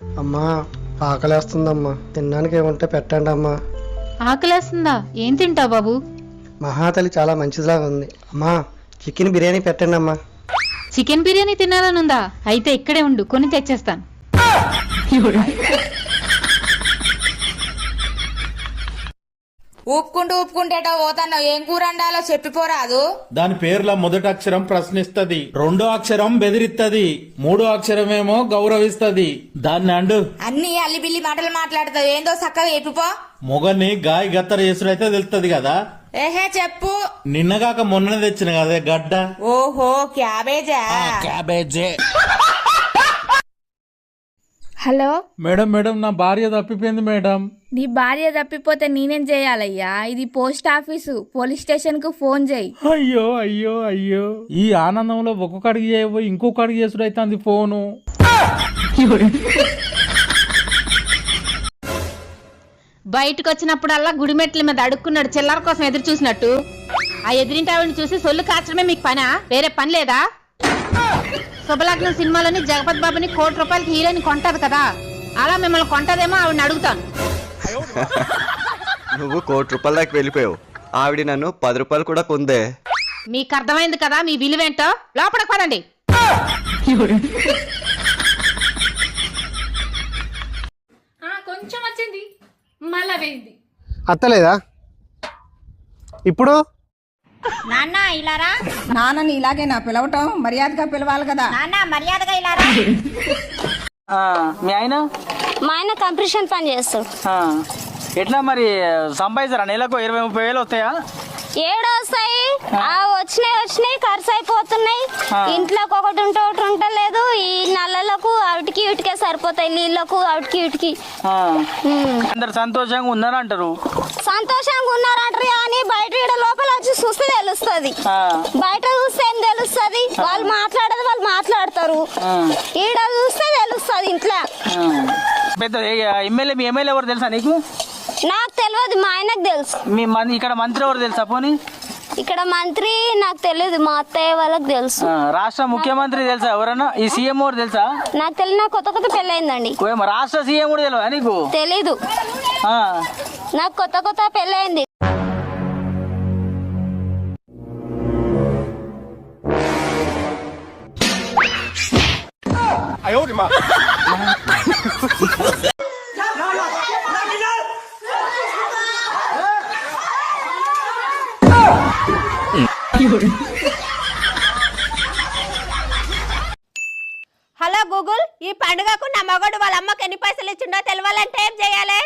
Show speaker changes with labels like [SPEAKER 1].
[SPEAKER 1] అమ్మా ఆకలేస్తుందమ్మా. తినడానికి ఏముంటే పెట్టండి అమ్మా.
[SPEAKER 2] ఆకలేస్తుందా? ఏం తింటావు బాబు?
[SPEAKER 1] మహాతలి చాలా మంచిదిలాగా ఉంది. అమ్మా చికెన్ బిర్యానీ పెట్టండి అమ్మా.
[SPEAKER 2] చికెన్ బిర్యానీ తినాలనుందా? అయితే ఇక్కడే ఉండు కొని తెచ్చేస్తాను.
[SPEAKER 3] ఊపుకుంటూ ఊపుకుంటేటో పోతాన్నావు ఏం కూర వండాలో చెప్పిపోరాదు.
[SPEAKER 4] దాని పేర్ల మొదటి అక్షరం ప్రశ్నిస్తది రెండో అక్షరం బెదిరిస్తది మూడో అక్షరమేమో గౌరవిస్తది. దాన్ని అండు.
[SPEAKER 3] అన్ని అల్లిబిల్లి మాటలు మాట్లాడతావు. ఏందో చక్కగా చెప్పిపో.
[SPEAKER 4] మొగని గాయ గత్తర చేసుడైతే తెలుస్తది కదా?
[SPEAKER 3] ఏహే చెప్పు.
[SPEAKER 4] నిన్నగాక మొన్న తెచ్చిన కదే గడ్డ?
[SPEAKER 3] ఓహో క్యాబేజా?
[SPEAKER 4] క్యాబేజే.
[SPEAKER 5] హలో?
[SPEAKER 4] మేడం మేడం నా భార్య తప్పిపోయింది మేడం.
[SPEAKER 5] నీ భార్య తప్పిపోతే నేనేం చేయాలయ్యా? ఇది పోస్ట్ ఆఫీసు. పోలీస్ స్టేషన్కు ఫోన్ చేయి.
[SPEAKER 4] అయ్యో అయ్యో అయ్యో. ఈ ఆనందంలో ఒక్కొక్క అడిగి చేయబోయి ఇంకొక అడిగి చేసుడు అవుతుంది ఫోను.
[SPEAKER 2] బయటకు వచ్చినప్పుడల్లా గుడిమెట్ల మీద అడుక్కున్నాడు చిల్లర కోసం ఎదురు చూసినట్టు. ఆ ఎదిరింటి ఆవిడని చూసి సొల్లు కాచడమే మీకు పనా? వేరే పని లేదా? శుభలగ్నం సినిమాలోని జగపత్ బాబుని కోటి రూపాయలకి హీరోని కొంటది కదా. అలా మిమ్మల్ని కొంటదేమో ఆవిడని అడుగుతాను.
[SPEAKER 6] నువ్వు కోటి రూపాయల దాకా వెళ్ళిపోయావు. ఆవిడ నన్ను పది రూపాయలు కూడా కొందే
[SPEAKER 2] మీకు అర్థమైంది కదా మీ విలువేంటో? లోపలికి పదండి.
[SPEAKER 7] కొంచెం వచ్చింది. మళ్ళా పోయింది
[SPEAKER 1] అత్తలేదా? ఇప్పుడు?
[SPEAKER 8] నాన్న ఇలారా?
[SPEAKER 9] నాన్నని ఇలాగే నా పిలవటం మర్యాదగా పిలవాలి కదా.
[SPEAKER 8] నాన్న మర్యాదగా ఇలారా?
[SPEAKER 10] మీ ఆయన?
[SPEAKER 8] మా ఆయన కంప్రెషన్ పని చేస్తాడు.
[SPEAKER 10] ఎట్లా మరి సంపాదిస్తారా? నెలకు ఇరవై ముప్పై వేలు వస్తాయా?
[SPEAKER 8] ఏడు వస్తాయి. ఆ. వచ్చినాయి వచ్చినాయి ఖర్చు అయిపోతున్నాయి. ఇంట్లోకి ఒకటి ఉంటే ఒకటి ఉంటలేదు ఈ నల్లలకు అవిటికి ఇటుకే సరిపోతాయి. నీళ్ళకు అవిటికి ఇటుకి.
[SPEAKER 10] అందరు సంతోషంగా ఉన్నారని అంటారు
[SPEAKER 8] సంతోషంగా ఉన్నారంటారు కానీ బయట ఈడ లోపల వచ్చి చూస్తే తెలుస్తుంది. బయట చూస్తే ఏం తెలుస్తుంది? వాళ్ళు మాట్లాడేది వాళ్ళు మాట్లాడతారు. ఈడ చూస్తే తెలుస్తుంది ఇంట్లో.
[SPEAKER 10] పెద్ద ఎమ్మెల్యే మీ ఎమ్మెల్యే ఎవరు తెలుసా నీకు?
[SPEAKER 8] నాకు తెలియదు మా ఆయనకు తెలుసు.
[SPEAKER 10] మీ మన్ ఇక్కడ మంత్రి ఎవరు తెలుసా పోనీ?
[SPEAKER 8] ఇక్కడ మంత్రి నాకు తెలియదు మా అత్తయ్య వాళ్ళకి తెలుసు.
[SPEAKER 10] ఆ, రాష్ట్ర ముఖ్యమంత్రి తెలుసా ఎవరన్నా? ఈ సీఎం ఎవరు తెలుసా?
[SPEAKER 8] నాకు తెలియదు నాకు కొత్త కొత్త పెళ్ళయిందండి.
[SPEAKER 10] ఓయమ్మ, రాష్ట్ర సీఎం కూడా తెలియదా నీకు?
[SPEAKER 8] తెలీదు.
[SPEAKER 10] ఆ,
[SPEAKER 8] నాకు కొత్త కొత్త పెళ్ళయింది.
[SPEAKER 3] హలో గూగుల్ ఈ పండుగకు నా మగడు వాళ్ళ అమ్మకి ఎన్ని పైసలు ఇచ్చిండో తెలవాలంటే ఏం చేయాలి?